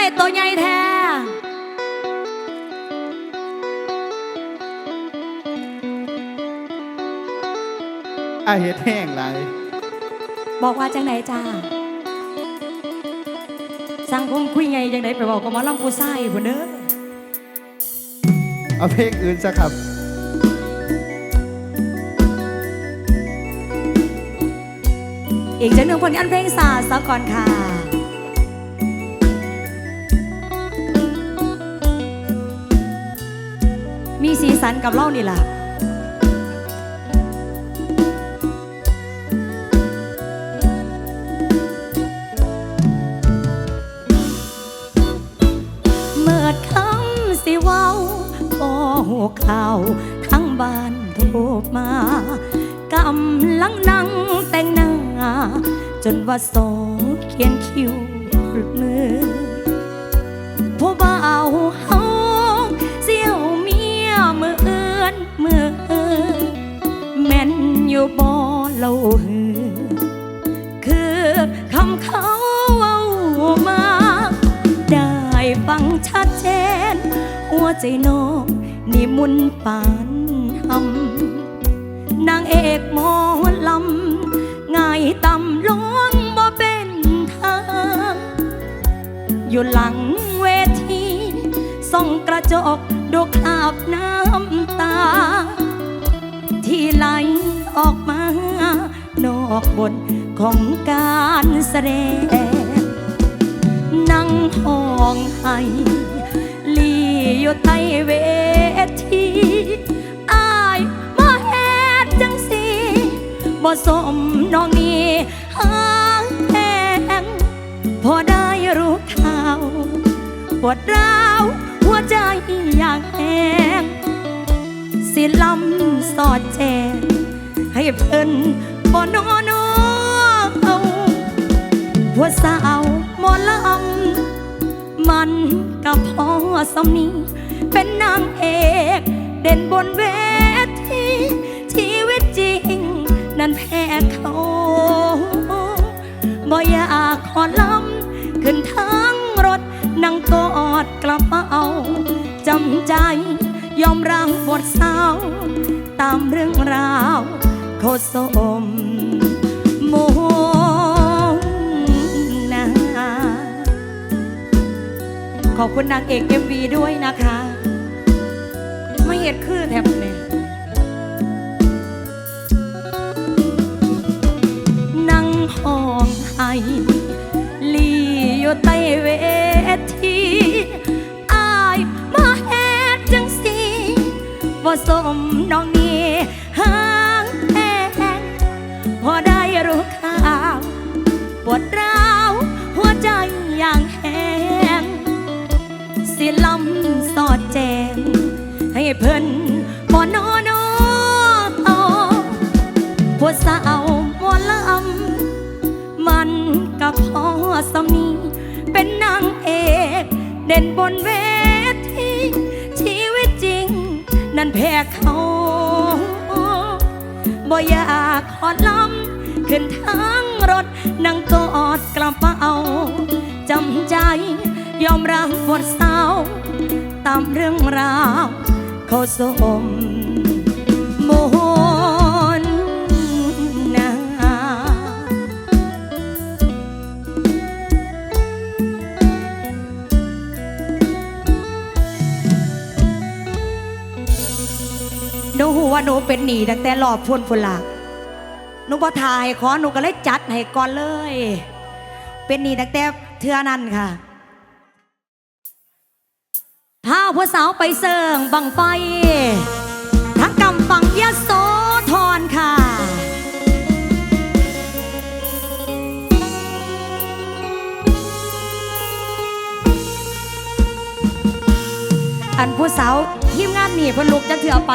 ได้ตัวใหญ่แท้อาเฮ็ดแห้งหลายบอกว่าจังไหนจ้า สังคมคุยไงจังไหนไปบอกกับหมอลำผู้ชายพุ่นเด้อเอาเพลงอื่นซะครับอีกจังหนึ่งผลงานเพลงสาสาวก่อนค่ะ สันกับเล่านี่ล่ะเมื่อคำสิเว้าพอหัวข่าวทั้งบ้านโทรมากำลังนั่งแต่งหน้า จนว่าโสเขียนคิวรึกมือผู้บ่าวเฮา มือเอื้อแม่นอยู่บ่เล่าหือ คือคำเขาเว้ามา ได้ฟังชัดเจนหัวใจน้องนี่มุนปานหำนางเอกหมอลำง่ายต่ำลงบ่เป็นทางอยู่หลังเวทีส่องกระจกดูคราบน้ำ ที่ไหลออกมา นอกบทของการแสดง นั่งห้องไห้ลีอยู่ใต้เวทีอายมาเฮ็ดจังสีบ่สมน้องนี่หางแพงพอได้รู้ข่าวปวดร้าวหัวใจอย่ากแห้ง สิลำสอดแจงให้เพิ่นบ่นอนเอาหัวสาวหมอลำมันกับพ่อสำนีเป็นนางเอกเด่นบนเวทีชีวิตจริง นั้นแพ้เขาบ่อยากขอลำขึ้นทั้งรถนั่งกอดกระเป๋าจำใจ ยอมรับบทสาตามเรื่องราวโคสมโมนาขอบคุณนางเอกเอ็มวีด้วยนะคะ ไม่เห็นคือแทบเนี่ยนั่งห้องไห้ลีอยู่ใต้เวที ว่สมน้องนี่หางแหงพอได้รู้ข่าวปวดร้าวหัวใจอย่างแห้งสิลำสอดแจง ให้เพิ่นบ่นอนเอาพวสาวมอลำมันกับพ่อสามีเป็นนางเอก เด่นบนเวที นั้นแพ้เขาบ่อยากขอดลำขึ้นทางรถนั่งกอดกระเป๋าจำใจยอมรับบทสาตามเรื่องราวเขาสม นูหูว่าหนูเป็นหนีตั้งแต่รอบพุ่นพุ่นละหนูพอถ่ายขอหนูก็เลยจัดให้ก่อนเลย เป็นหนีตั้งแต่เทือนั้นค่ะพาผู้สาวไปเสิร์งบังไฟ ทั้งกำฟังยะโสธรค่ะอันผู้สาวทีมงานหนีพนลูกจะเถื่อไป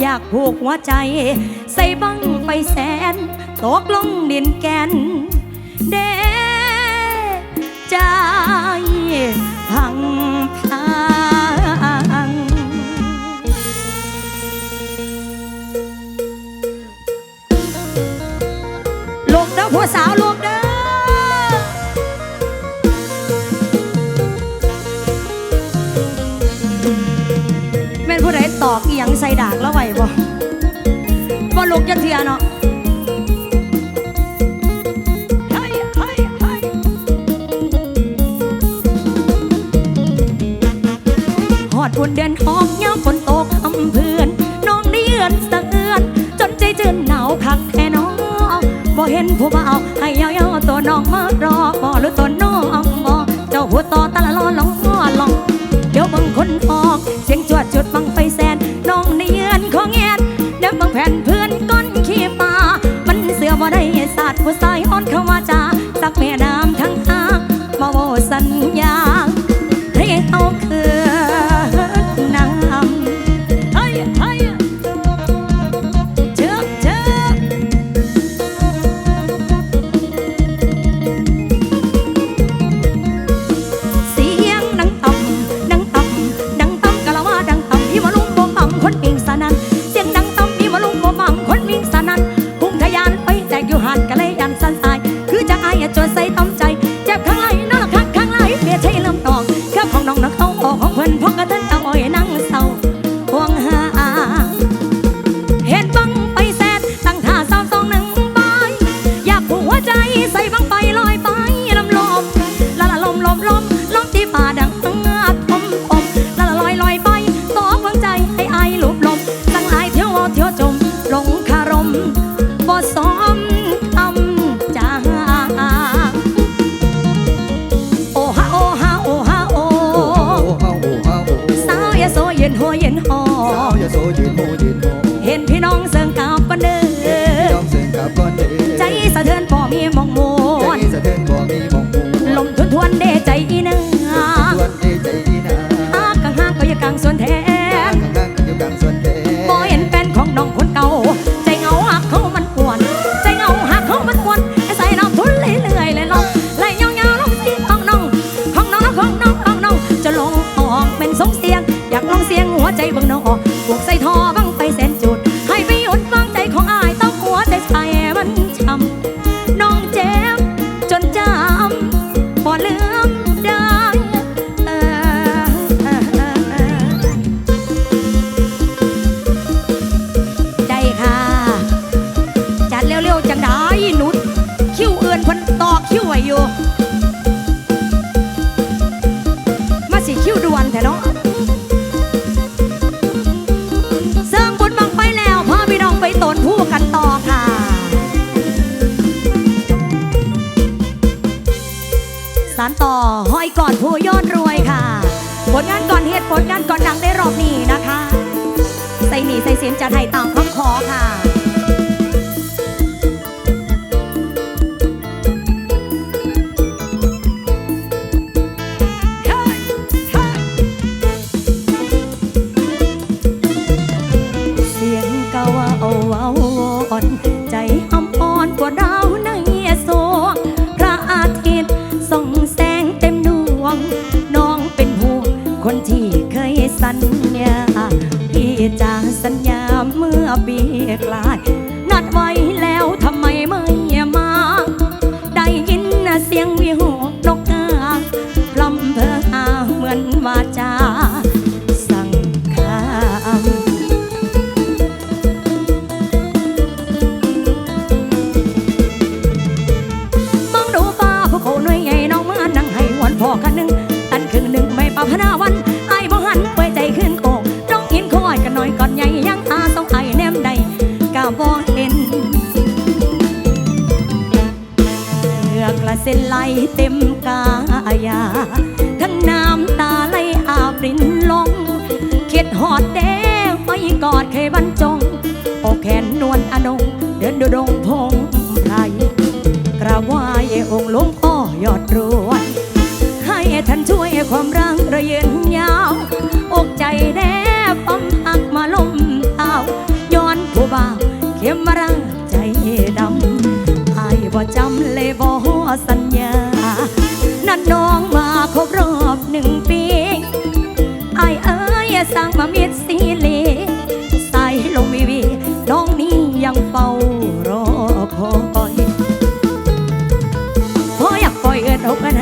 อยากผูกหัวใจ ใส่บังไปแสนตกลงดินแกนเดใจพังพังลูกเด้อผัวสาวลูกเด้อ อกอียงใส่ดากแล้วไหวบ่บ่ลุกยันเทียเนาะหอดบุญเดืนหอกเงาฝนตกคำเพื่อนน้องเดือนสะเอือน จนใจจืนหนาวคักแค่น้องบ่เห็นผู้บ่าวให้เยาๆตัวน้องมา was I on Kawan? ยืนโหยืน ยา ทั้งน้ำตาไหลอาบรินลงเข็ดหอดแดงไปกอดเคยบรรจง โอแขนนวลอนง เดินดูดงพงไพรกระวายองค์ลงอ้อยอดรวนให้ท่านช่วยความรังระเย็นยาว อกใจแดบปั๊มอักมาลมเต้าย้อนผู้บ่าวเข้มรังใจดำไอ้บ่จำเลยบ่หัวสัน สร้างมาเมีดสีเลสายลมวิวีน้องนี้ยังเฝ้ารอคอยพออยากปล่อยเอิดอกนะ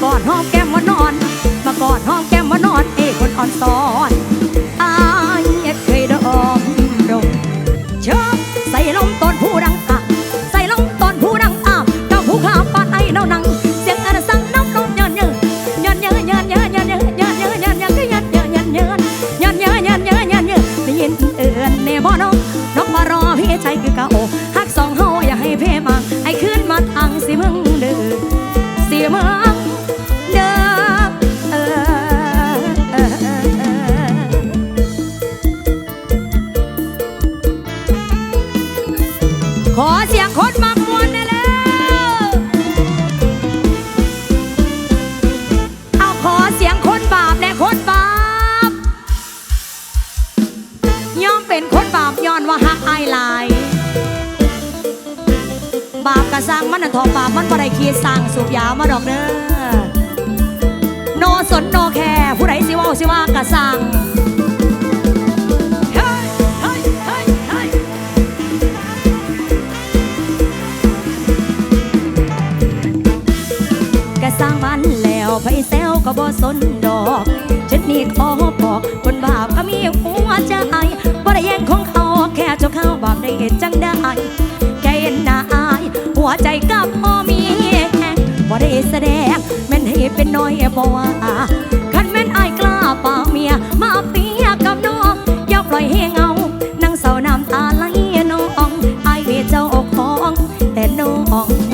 con hôm สูบยามาดอกเด้อนอสนนอแคผู้ใดสิว่าสิว่ากะสั่งสร้างมันแล้วไผเซลก็บ่สนดอกเจ็ดนี่ขอบอกคนบาปก็มีหัวใจบ่ได้แย่งของเขาแค่เจ้าเข้าบาปได้เห็นจังได้แค่เห็นหน้าอาย หัวใจกับ่ได้แสดงแม่นให้เป็นน้อยบ่ว่าคันแม่นอายกล้าป่าเมีย มาเปียกับน้องอย่าปล่อยให้เงานั่งเศร้าน้ำตาไหลน้องอายเจ้าอกของแต่น้อง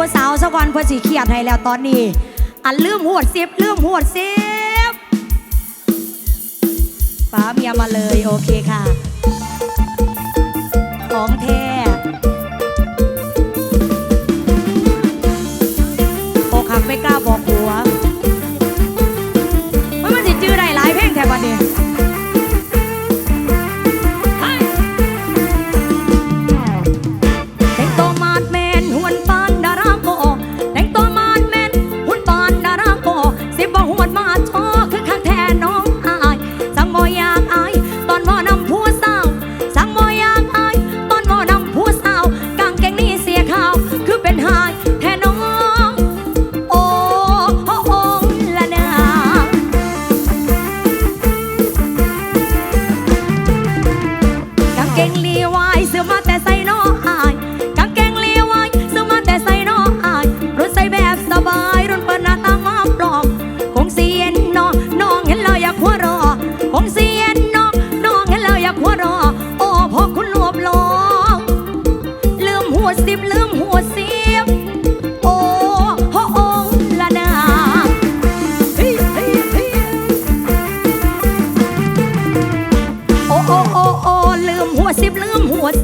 ผู้สาวสะก่อนเพื่อสีเขียดให้แล้วตอนนี้ อันลืมหวดเสียบลืมหวดเสีบป้าเมียมาเลยโอเคค่ะ ของแท้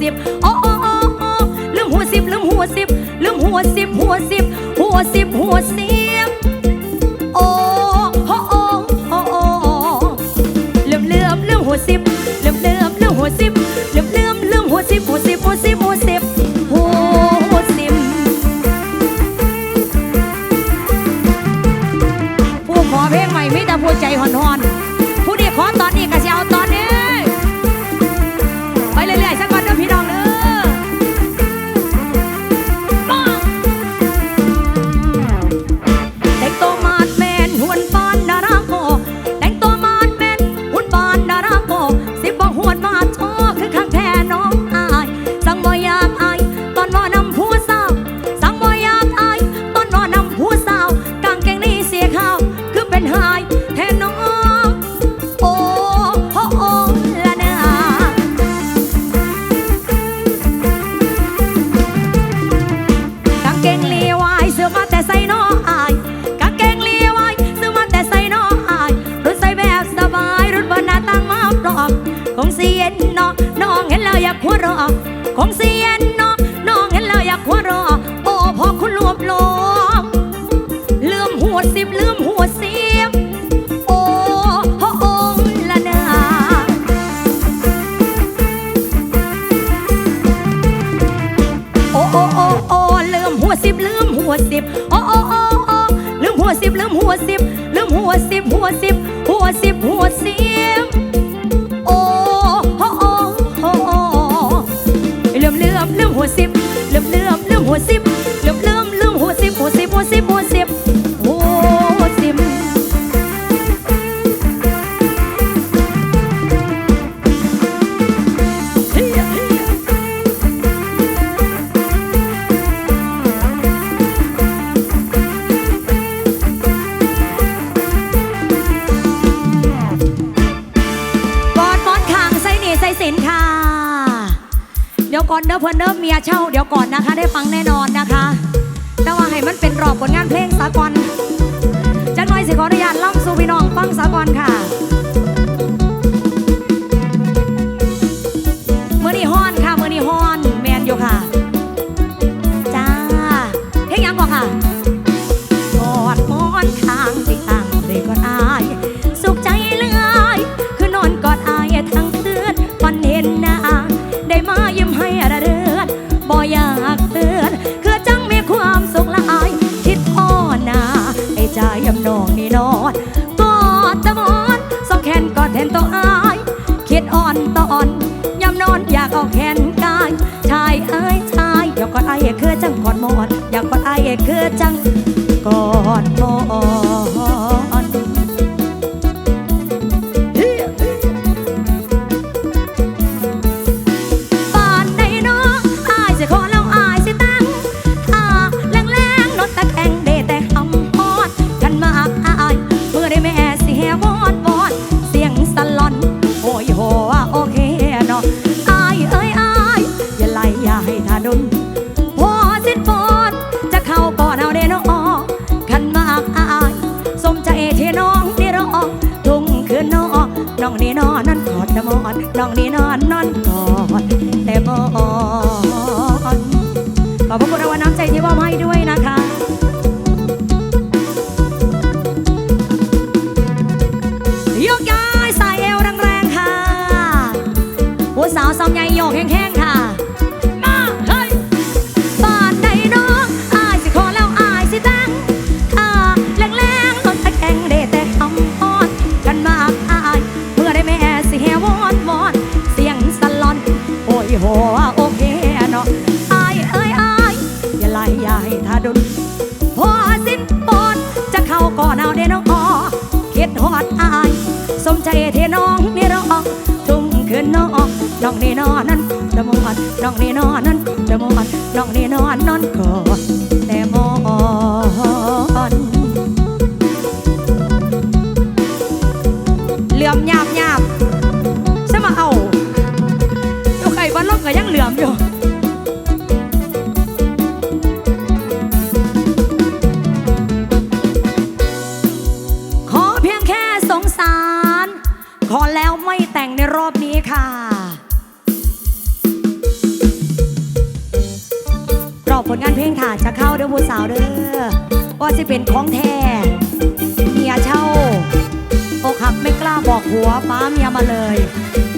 ิบโอ้โอ้โอ้ลืมหัวสิบลืมหัวสิบลืมหัวสิบหัวสิบหัวสิบหัวสิบ ด้อเพิ่นเด้มเมียเช่าเดี๋ยวก่อนนะคะ ได้ฟังแน่นอนนะคะ แต่ว่าให้มันเป็นรอบผลงานเพลงสากลจักหน่อยสิขออนุญาตล่งสู่พี่น้องฟังสากลค่ะ คือจังก่อนมอ น้องนี่นอนนอน ว่าโอเคเนาะอายเอ้ยอายอย่าไล่ย่าให้ทาดุนพอสิ้นปอดจะเข้าก่อนเอาเดน้องอคิดหอดอาย สมใจเทน้องนี่ร้อกทุ่มคืนน้องน้องนี่นอนนั่นตะมวนน้องนี่นอนนั่นตะมวนน้องนี่นอนนอนก่อน ลงานเพลงถ่าจะเข้าเด้อผู้สาวเด้อว่าจะเป็นของแท้เมียเช่าอกหักไม่กล้าบอกหัวป้าเมียมาเลย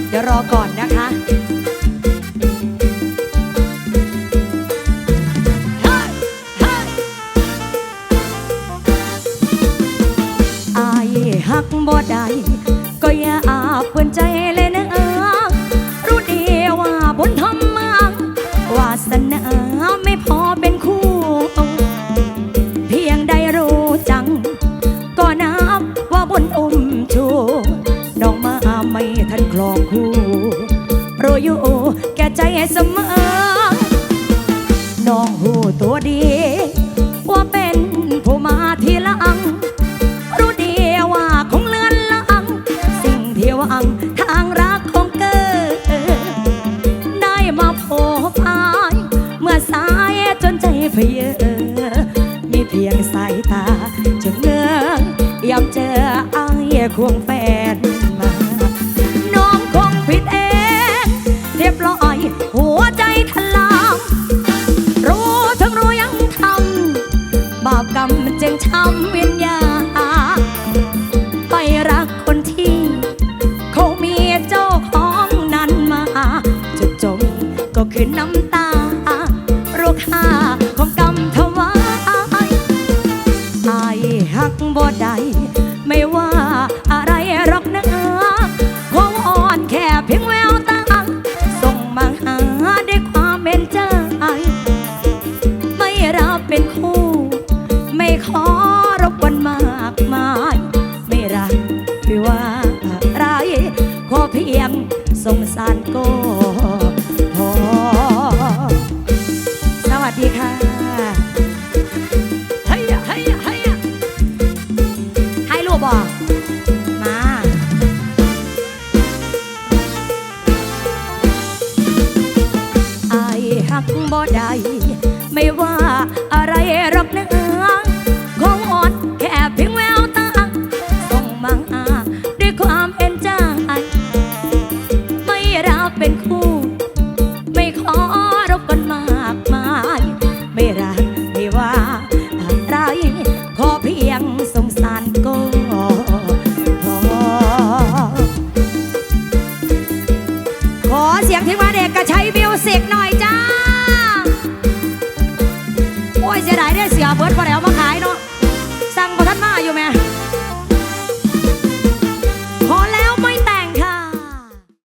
เดี๋ยวรอก่อนนะคะไอหักบ่ไดู้่แก่ใจเสมอ น้องหูตัวดี ว่าเป็นผู้มาทีละอัง รู้ดีว่าของเลือนละอัง สิ่งเที่ยวอังทางรักของเกิดได้มาพบอายเมื่อสายจนใจเพยมีเพียงสายตาจนเงื้อยอมเจออายควง có khi năm ักบ่ได้ไม่ว่า